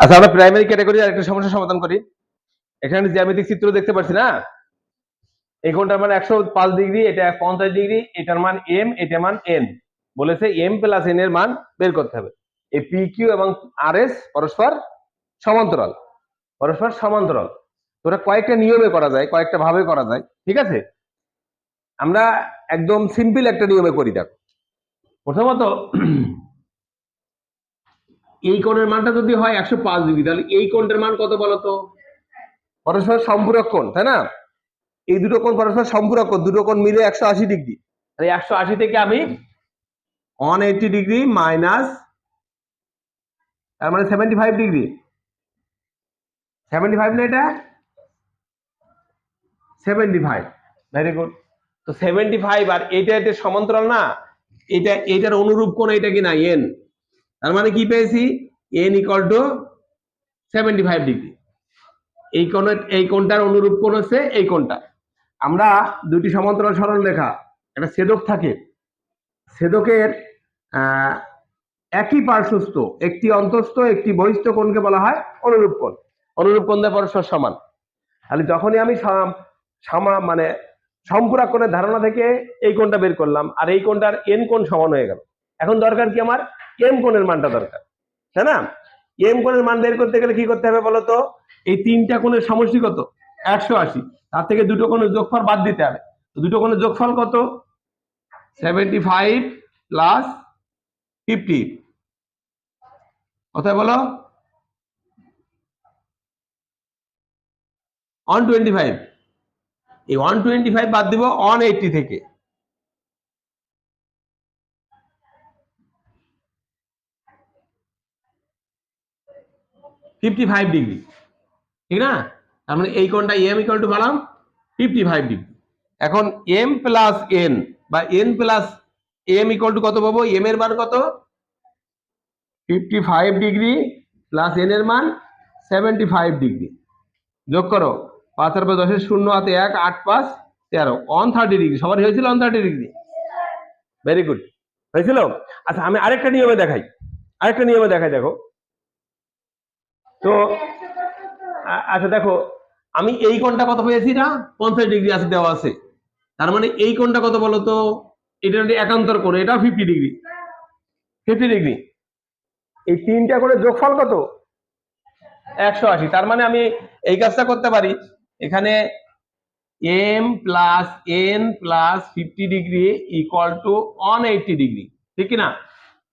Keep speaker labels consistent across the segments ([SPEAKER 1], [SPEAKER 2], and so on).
[SPEAKER 1] আচ্ছা আমরা primary category আর একটা সমস্যা সমাধান করি। এখানে জ্যামিতিক চিত্র দেখতে পাচ্ছি না? এই কোণটার মান একশো পাঁচ ডিগ্রি, এটা পঞ্চাশ ডিগ্রি, এটার মান এম এটার মান এন বলেছে এম প্লাস এন এর মান বের করতে হবে। এই পি কিউ এবং আর এস পরস্পর সমান্তরাল। পরস্পর সমান্তরাল। তোরা কয়েকটা নিয়মে করা যায়, কয়েকটা ভাবে করা যায়, ঠিক আছে? আমরা একদম সিম্পল একটা নিয়মে করি, দেখো। প্রথমত এই কোণের মানটা যদি হয় একশো পাঁচ ডিগ্রি তাহলে এই কোণটার মান কত বলতো পরস্পর সম্পূরক কোণ তাই না? এই দুটো কোণ পরস্পর সম্পূরক কোণ দুটো কোণ মিলে একশো আশি ডিগ্রি। তাহলে একশো আশি থেকে আমি ওয়ান এইটি ডিগ্রি মাইনাস তার মানে seventy five degree. Seventy five না এটা? Seventy five. ভেরি গুড তো সেভেন্টি ফাইভ আর এটা এটা সমান্তরাল না? এটা এটার অনুরূপ কোণ এটা কি না? এন তার মানে কি পেয়েছি? N equal to seventy five degree এই কোণের এই কোণটার অনুরূপ কোণ হচ্ছে এই কোণটা। আমরা দুটি সমান্তরাল সরল রেখা একটা ছেদক থাকে। ছেদকের আহ, একই পার্শ্বস্থ একটি অন্তস্থ একটি বহিস্থ কোণকে বলা হয় অনুরূপ কোণ। অনুরূপ কোণ দিয়ে পরস্পর সমান। তাহলে যখনই আমি সামা মানে সম্পূরক কোণের ধারণা থেকে এই কোণটা বের করলাম আর এই কোণটার এন কোণ সমান হয়ে গেল। এখন দরকার কি আমার? এম কোণের মানটা দরকার, তাই না? এম কোণের মান বের করতে গেলে কি করতে হবে বলতো এই তিনটা কোণের সমষ্টি কত? একশো আশি। তার থেকে দুটো কোণের যোগফল বাদ দিতে হবে। দুটো কোণের যোগফল কত? সেভেন্টি ফাইভ প্লাস ফিফটি কোথায় বলো। ওয়ান টোয়েন্টি ফাইভ এই ওয়ান টোয়েন্টি ফাইভ বাদ দিব ওয়ান এইটটি থেকে। ফিফটি ফাইভ ডিগ্রি ঠিক না? তার মানে এই কোণটা এম ইকুয়াল টু পেলাম ফিফটি ফাইভ ডিগ্রি এখন এম প্লাস এন বা N plus M equal to কত পাবো? এম এর মান কত? Fifty five degree plus N এর মান সেভেন্টি ফাইভ ডিগ্রি যোগ করো, পাঁচ আর পাঁচ দশের শূন্য হাতে এক, আট পাঁচ, তেরো। অন থার্টি ডিগ্রি সবার হয়েছিল on thirty degree very good হয়েছিল? আচ্ছা আমি আরেকটা নিয়মে দেখাই। আরেকটা নিয়মে দেখাই, দেখো। তো আচ্ছা দেখো, আমি এই কোণটা কত পেয়েছি না? পঞ্চাশ ডিগ্রি আছে দেওয়া আছে। তার মানে এই কোণটা কত বলো তো? এটা একান্তর কোণ এটা ফিফটি ডিগ্রি ফিফটি ডিগ্রি এই তিনটা করে যোগফল কত? একশো আশি। তার মানে আমি এই কাজটা করতে পারি। এখানে M plus N plus fifty degree equal to one eighty degree ঠিক না?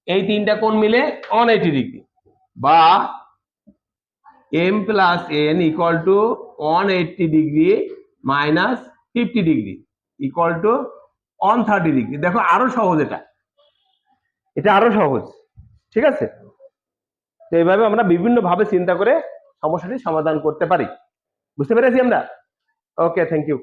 [SPEAKER 1] এই তিনটা কোণ মিলে ওয়ান এইটটি ডিগ্রি বা M plus N equal to one eighty degree minus fifty degree equal to one thirty degree দেখো আরও সহজ এটা। এটা আরও সহজ। ঠিক আছে? তো এইভাবে আমরা বিভিন্ন ভাবে চিন্তা করে সমস্যাটি সমাধান করতে পারি। বুঝতে পেরেছি আমরা? Okay thank you